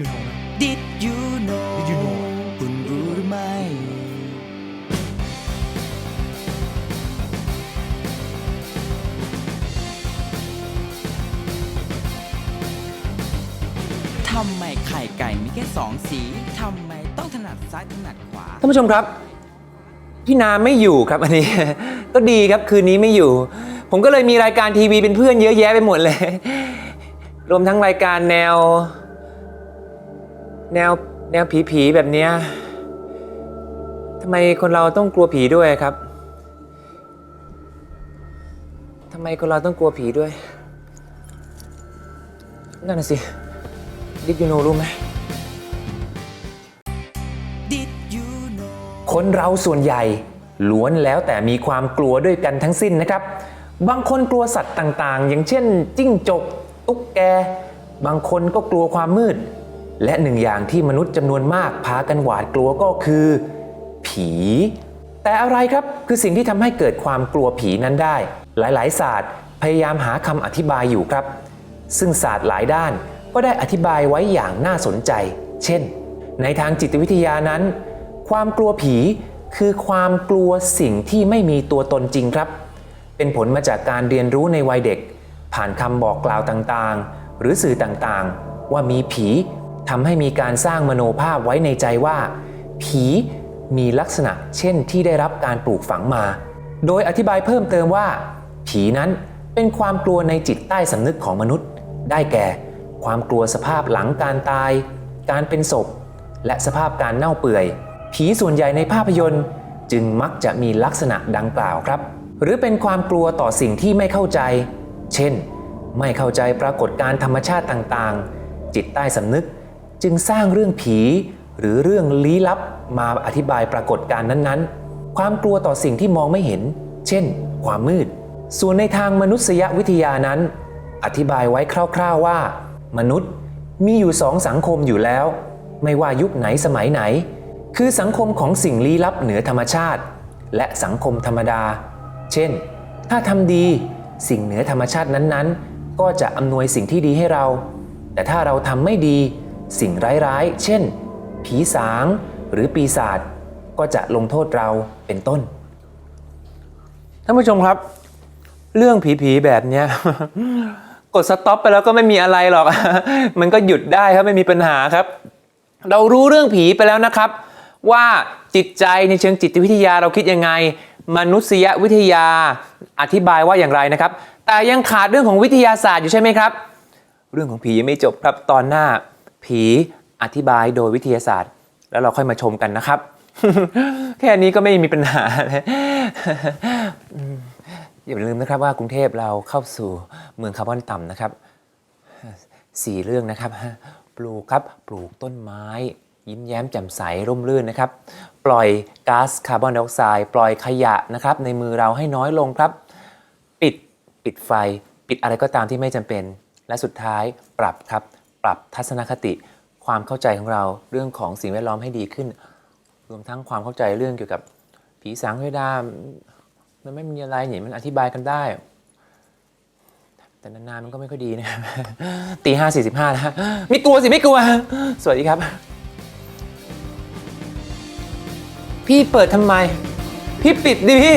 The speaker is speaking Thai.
you know นะ Did you know Did you know คุณรู้หรือไม่ ทำไมไข่ไก่มีแค่สองสี ทำไมต้องถนัดซ้ายถนัดขวา ท่านผู้ชมครับ พี่นาไม่อยู่ครับอันนี้ ก็ดีครับคืนนี้ไม่อยู่ ผมก็เลยมีรายการทีวีเป็นเพื่อนเยอะแยะไปหมดเลย รวมทั้งรายการแนว แนวแนวผีๆแบบเนี้ยทำไมคนเราต้องกลัวผีด้วยครับทำไมคนเราต้องกลัวผีด้วย นั่นน่ะสิ ดิยูโนรู้ไหม Did you know คนเราส่วนใหญ่ล้วนแล้วแต่มีความกลัวด้วยกันทั้งสิ้นนะครับ บางคนกลัวสัตว์ต่างๆ อย่างเช่น จิ้งจก ตุ๊กแก บางคนก็กลัวความมืด และหนึ่งอย่างที่มนุษย์จำนวนมากพากันหวาดกลัวก็คือ ผี แต่อะไรครับคือสิ่งที่ทำให้เกิดความกลัวผีนั้นได้ หลายๆศาสตร์พยายามหาคำอธิบายอยู่ครับ ซึ่งศาสตร์หลายด้านก็ได้อธิบายไว้อย่างน่าสนใจ เช่น ในทางจิตวิทยานั้น ความกลัวผีคือความกลัวสิ่งที่ไม่มีตัวตนจริงครับ เป็นผลมาจากการเรียนรู้ในวัยเด็ก ผ่านคำบอกกล่าวต่างๆ หรือสื่อต่างๆ ว่ามีผี ทำให้มีการสร้างมโนภาพไว้ในใจว่า ผีมีลักษณะเช่นที่ได้รับการปลูกฝังมา โดยอธิบายเพิ่มเติมว่า ผีนั้นเป็นความกลัวในจิตใต้สำนึกของมนุษย์ ได้แก่ ความกลัวสภาพหลังการตาย การเป็นศพ และสภาพการเน่าเปื่อย ผีส่วนใหญ่ในภาพยนตร์ จึงมักจะมีลักษณะดังกล่าวครับ หรือเป็นความกลัวต่อสิ่งที่ไม่เข้าใจ เช่น ไม่เข้าใจปรากฏการธรรมชาติต่างๆ จิตใต้สำนึก จึงสร้างเรื่องผี หรือเรื่องลี้ลับมาอธิบายปรากฏการณ์นั้นๆ ความกลัวต่อสิ่งที่มองไม่เห็น เช่น ความมืด ส่วนในทางมนุษยวิทยานั้น อธิบายไว้คร่าวๆว่า มนุษย์มีอยู่สองสังคมอยู่แล้ว ไม่ว่ายุคไหนสมัยไหน คือสังคมของสิ่งลี้ลับเหนือธรรมชาติ และสังคมธรรมดา เช่น ถ้าทำดีสิ่งเหนือธรรมชาตินั้นๆ ก็จะอำนวยสิ่งที่ดีให้เรา แต่ถ้าเราทำไม่ดี สิ่งร้ายๆ เช่น ผีสางหรือปีศาจก็จะลงโทษเราเป็นต้น ท่านผู้ชมครับ เรื่องผีๆแบบเนี้ย กดสต็อปไปแล้วก็ไม่มีอะไรหรอก มันก็หยุดได้ครับไม่มีปัญหาครับ เรารู้เรื่องผีไปแล้วนะครับ ว่าจิตใจในเชิงจิตวิทยาเราคิดยังไง มนุษยวิทยาอธิบายว่าอย่างไรนะครับ แต่ยังขาดเรื่องของวิทยาศาสตร์อยู่ใช่ไหมครับ เรื่องของผียังไม่จบครับตอนหน้า ผีอธิบายโดยวิทยาศาสตร์ แล้วเราค่อยมาชมกันนะครับ แค่นี้ก็ไม่มีปัญหาเลยอย่าลืมนะครับว่ากรุงเทพเราเข้าสู่เมืองคาร์บอนต่ำนะครับสี่เรื่องนะครับ ปลูกครับปลูกต้นไม้ ยิ้มแย้มแจ่มใสร่มรื่นนะครับ ปล่อยก๊าซคาร์บอนไดออกไซด์ปล่อยขยะนะครับ ในมือเราให้น้อยลงครับ ปิดปิดไฟ ปิดอะไรก็ตามที่ไม่จำเป็น และสุดท้ายปรับครับ ปรับทัศนคติ ความเข้าใจของเราเรื่องของสิ่งแวดล้อมให้ดีขึ้น รวมทั้งความเข้าใจเรื่องเกี่ยวกับผีสางเพดามันไม่มีอะไรนี่มันอธิบายกันได้ แต่นานๆมันก็ไม่ค่อยดีนะครับตีห้าสี่สิบห้านะไม่กลัวสิไม่กลัว สวัสดีครับ พี่เปิดทำไม พี่ปิดดิพี่